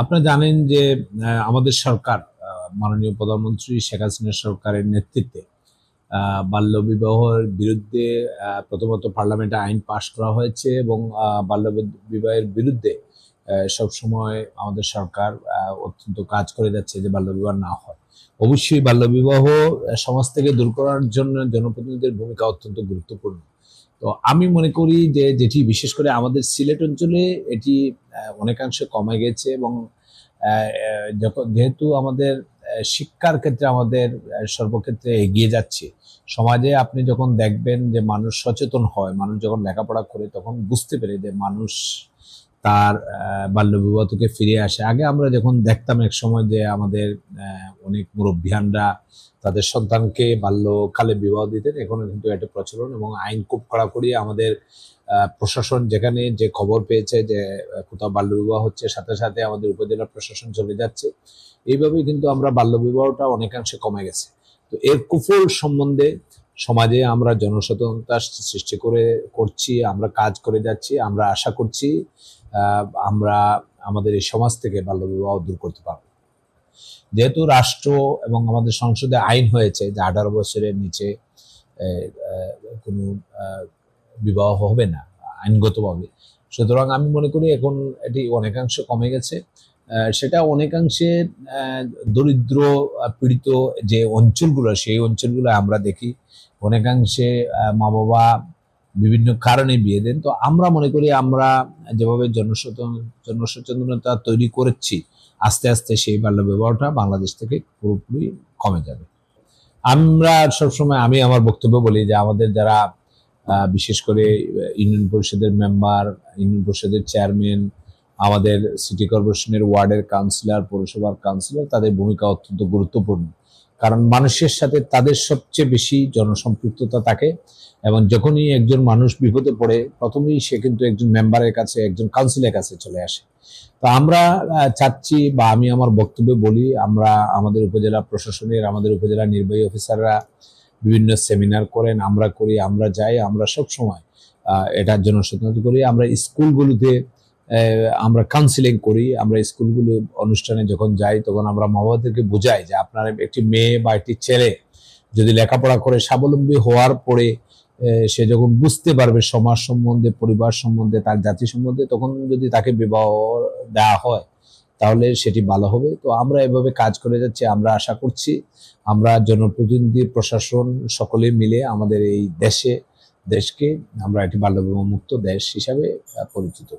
আপনারা জানেন যে আমাদের সরকার মাননীয় প্রধানমন্ত্রী শেখ হাসিনা সরকারের নেতৃত্বে আহ, বাল্য বিবাহের বিরুদ্ধে প্রথমত পার্লামেন্টে আইন পাশ করা হয়েছে এবং বাল্য বিবাহের বিরুদ্ধে সব সময় আমাদের সরকার অত্যন্ত কাজ করে যাচ্ছে যে বাল্য বিবাহ না হয়। অবশ্যই বাল্য বিবাহ সমাজ থেকে দূর করার জন্য জনপ্রতিনিধিদের ভূমিকা অত্যন্ত গুরুত্বপূর্ণ। তো আমি মনে করি যে যেটি বিশেষ করে আমাদের সিলেট অঞ্চলে এটি অনেকাংশে কমে গেছে এবং যখন যেহেতু আমাদের শিক্ষার ক্ষেত্রে আমাদের সর্বক্ষেত্রে এগিয়ে যাচ্ছে, সমাজে আপনি যখন দেখবেন যে মানুষ সচেতন হয়, মানুষ যখন লেখাপড়া করে তখন বুঝতে পেরে যে মানুষ তার আহ, বাল্যবিবাহ থেকে ফিরে আসে। আগে আমরা যখন দেখতাম এক সময় যে আমাদের অনেক মুরব্বিয়ানরা তাদের সন্তানকে বাল্যকালে বিবাহ দিতেন এখনও কিন্তু একটা প্রচলন এবং আইন খুব কড়াকড়ি আমাদের প্রশাসন যেখানে যে খবর পেয়েছে যে কোথাও বাল্যবিবাহ হচ্ছে সাথে সাথে আমাদের উপজেলা প্রশাসন চলে যাচ্ছে। এইভাবেই কিন্তু আমরা বাল্যবিবাহটা অনেকাংশে কমে গেছে। তো এর কুফল সম্বন্ধে সমাজে আমরা জনসচেতনতা সৃষ্টি করে করছি, আমরা কাজ করে যাচ্ছি, আমরা আশা করছি আমরা আমাদের এই সমাজ থেকে বাল্যবিবাহ দূর করতে পারব। যেহেতু রাষ্ট্র এবং আমাদের সংসদে আইন হয়েছে যে আঠারো বছরের নিচে কোনো বিবাহ হবে না, আইনগতভাবে। সুতরাং আমি মনে করি এখন এটি অনেকাংশ কমে গেছে। সেটা অনেকাংশে দরিদ্র পীড়িত যে অঞ্চলগুলো, সেই অঞ্চলগুলো আমরা দেখি। অনেকাংশে মা বাবা বিভিন্ন কারণে বিয়ে দেন। তো আমরা মনে করি আমরা যেভাবে জনসচেতন, জনসচেতনতা তৈরি করেছি, আস্তে আস্তে সেই বাল্য বিবাহটা বাংলাদেশ থেকে পুরোপুরি কমে যাবে। আমরা সবসময়, আমি আমার বক্তব্য বলি যে আমাদের যারা বিশেষ করে ইউনিয়ন পরিষদের মেম্বার, ইউনিয়ন পরিষদের চেয়ারম্যান আমাদের সিটি কর্পোরেশনের ওয়ার্ডের কাউন্সিলর, পৌরসভার কাউন্সিলর তাদের ভূমিকা অত্যন্ত গুরুত্বপূর্ণ। কারণ মানুষের সাথে তাদের সবচেয়ে বেশি জনসম্পৃক্ততা থাকে এবং যখনই একজন মানুষ বিপদে পড়ে, প্রথমেই সে কিন্তু একজন মেম্বারের কাছে, একজন কাউন্সিলের কাছে চলে আসে। তো আমরা চাচ্ছি বা আমি আমার বক্তব্যে বলি, আমরা আমাদের উপজেলা প্রশাসনের, আমাদের উপজেলা নির্বাহী অফিসাররা বিভিন্ন সেমিনার করেন, আমরা করি, আমরা যাই, আমরা সব সময় এটার জন্য করি। আমরা স্কুলগুলোতে আমরা কাউন্সিলিং করি, আমরা স্কুলগুলো, অনুষ্ঠানে যখন যাই, তখন আমরা মা বাবাদেরকে বোঝাই যে আপনার একটি মেয়ে বা একটি ছেলে যদি লেখাপড়া করে স্বাবলম্বী হওয়ার পরে সে যখন বুঝতে পারবে সমাজ সম্বন্ধে, পরিবার সম্বন্ধে, তার জাতি সম্বন্ধে, তখন যদি তাকে বিবাহ দেওয়া হয়, তাহলে সেটি ভালো হবে। তো আমরা এভাবে কাজ করে যাচ্ছি, আমরা আশা করছি আমরা জনপ্রতিনিধি, প্রশাসন সকলে মিলে আমাদের এই দেশে, দেশকে আমরা একটি বাল্যবিবাহ মুক্ত দেশ হিসাবে পরিচিত।